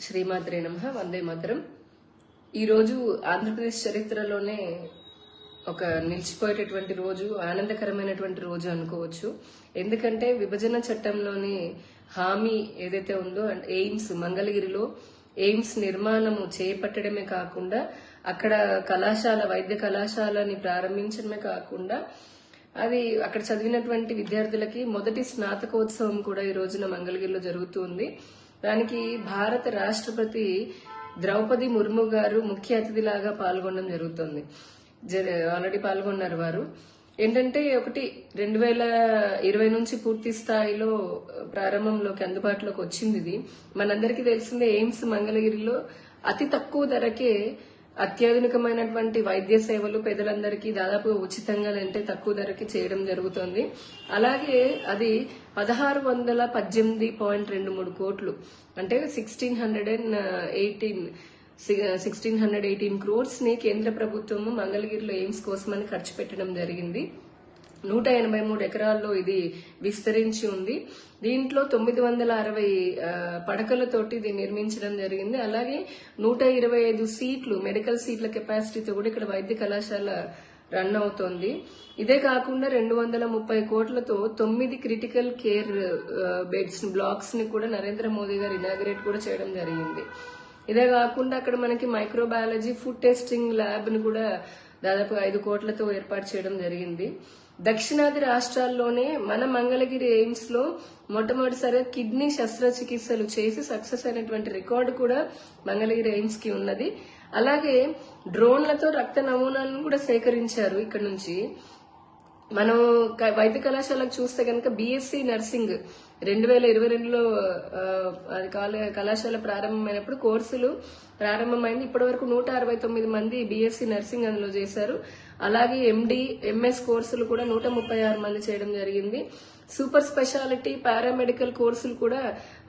శ్రీమాత్రే నమ వందే మాత్రం. ఈరోజు ఆంధ్రప్రదేశ్ చరిత్రలోనే ఒక నిలిచిపోయేటటువంటి రోజు ఆనందకరమైనటువంటి రోజు అనుకోవచ్చు. ఎందుకంటే విభజన చట్టంలోని హామీ ఏదైతే ఉందో అండ్ ఎయిమ్స్ మంగళగిరిలో ఎయిమ్స్ నిర్మాణము చేపట్టడమే కాకుండా అక్కడ కళాశాల వైద్య కళాశాలని ప్రారంభించడమే కాకుండా అది అక్కడ చదివినటువంటి విద్యార్థులకి మొదటి స్నాతకోత్సవం కూడా ఈ రోజున మంగళగిరిలో జరుగుతుంది దానికి భారత రాష్ట్రపతి ద్రౌపది ముర్ము గారు ముఖ్య అతిథిలాగా పాల్గొనడం జరుగుతుంది. ఆల్రెడీ పాల్గొన్నారు వారు. ఏంటంటే ఒకటి రెండు వేల ఇరవై నుంచి పూర్తి స్థాయిలో ప్రారంభంలోకి అందుబాటులోకి వచ్చింది ఇది. మనందరికీ తెలిసిందే ఎయిమ్స్ మంగళగిరిలో అతి తక్కువ ధరకే అత్యాధునికమైనటువంటి వైద్య సేవలు పేదలందరికీ దాదాపు ఉచితంగా అంటే తక్కువ ధరకి చేయడం జరుగుతుంది. అలాగే అది పదహారు వందల పద్దెనిమిది పాయింట్ రెండు మూడు కోట్లు. అంటే sixteen hundred and eighteen sixteen hundred eighteen క్రోర్స్ని కేంద్ర ప్రభుత్వము మంగళగిరిలో ఎయిమ్స్ కోసమని ఖర్చు పెట్టడం జరిగింది. నూట ఎనభై మూడు ఎకరాల్లో ఇది విస్తరించి ఉంది. దీంట్లో తొమ్మిది వందల అరవై పడకలతోటి ఇది నిర్మించడం జరిగింది. అలాగే నూట ఇరవై ఐదు సీట్లు మెడికల్ సీట్ల కెపాసిటీతో కూడా ఇక్కడ వైద్య కళాశాల రన్ అవుతోంది. ఇదే కాకుండా రెండు వందల ముప్పై కోట్లతో తొమ్మిది క్రిటికల్ కేర్ బెడ్స్ బ్లాక్స్ని కూడా నరేంద్ర మోదీ గారు ఇనాగ్రేట్ కూడా చేయడం జరిగింది. ఇదే కాకుండా అక్కడ మనకి మైక్రోబయాలజీ ఫుడ్ టెస్టింగ్ ల్యాబ్ని కూడా దాదాపు ఐదు కోట్లతో ఏర్పాటు చేయడం జరిగింది. దక్షిణాది రాష్ట్రాల్లోనే మన మంగళగిరి ఎయిమ్స్లో మొట్టమొదటిసారి కిడ్నీ శస్త్రచికిత్సలు చేసి సక్సెస్ అయినటువంటి రికార్డు కూడా మంగళగిరి ఎయిమ్స్కి ఉన్నది. అలాగే డ్రోన్లతో రక్త నమూనాలను కూడా సేకరించారు ఇక్కడ నుంచి. మనం వైద్య కళాశాలకు చూస్తే కనుక బీఎస్సీ నర్సింగ్ రెండు వేల ఇరవై రెండులో అది కళాశాల ప్రారంభమైనప్పుడు కోర్సులు ప్రారంభమైంది. ఇప్పటి వరకు నూట అరవై తొమ్మిది మంది బీఎస్సీ నర్సింగ్ అందులో చేశారు. అలాగే ఎండి ఎంఎస్ కోర్సులు కూడా నూట ముప్పై ఆరు మంది చేయడం జరిగింది. సూపర్ స్పెషాలిటీ పారామెడికల్ కోర్సులు కూడా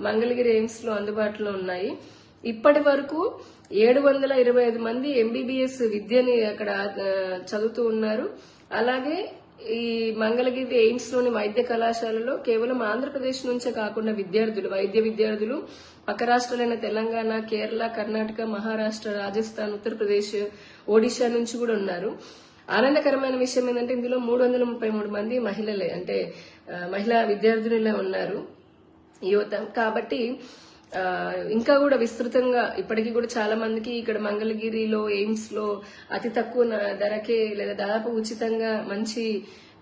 మంగళగిరి ఎయిమ్స్లో అందుబాటులో ఉన్నాయి. ఇప్పటి వరకు ఏడు వందల ఇరవై ఐదు మంది ఎంబీబీఎస్ విద్యని అక్కడ చదువుతూ ఉన్నారు. అలాగే ఈ మంగళగిరి ఎయిమ్స్లోని వైద్య కళాశాలలో కేవలం ఆంధ్రప్రదేశ్ నుంచే కాకుండా విద్యార్థులు వైద్య విద్యార్థులు పక్క రాష్ట్రాలైన తెలంగాణ కేరళ కర్ణాటక మహారాష్ట్ర రాజస్థాన్ ఉత్తరప్రదేశ్ ఒడిశా నుంచి కూడా ఉన్నారు. ఆనందకరమైన విషయం ఏంటంటే ఇందులో మూడు వందల ముప్పై మూడు మంది మహిళలే అంటే మహిళా విద్యార్థినులే ఉన్నారు. యువత. కాబట్టి ఇంకా కూడా విస్తృతంగా ఇప్పటికీ కూడా చాలా మందికి ఇక్కడ మంగళగిరిలో ఎయిమ్స్లో అతి తక్కువ ధరకే లేదా దాదాపు ఉచితంగా మంచి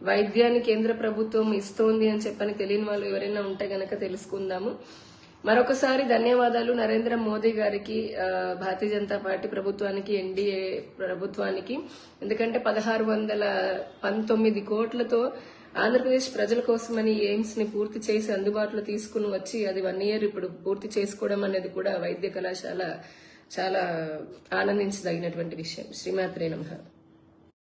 వైద్యాన్ని కేంద్ర ప్రభుత్వం ఇస్తోంది అని చెప్పని తెలియని వాళ్ళు ఎవరైనా ఉంటే గనక తెలుసుకుందాము. మరొకసారి ధన్యవాదాలు నరేంద్ర మోదీ గారికి భారతీయ జనతా పార్టీ ప్రభుత్వానికి ఎన్డీఏ ప్రభుత్వానికి. ఎందుకంటే పదహారు వందల పంతొమ్మిది కోట్లతో ఆంధ్రప్రదేశ్ ప్రజల కోసమని ఎయిమ్స్ని పూర్తి చేసి అందుబాటులో తీసుకుని వచ్చి అది వన్ ఇయర్ ఇప్పుడు పూర్తి చేసుకోవడం అనేది కూడా వైద్య కళాశాల చాలా ఆనందించదగినటువంటి విషయం. శ్రీమాత్రే నమః.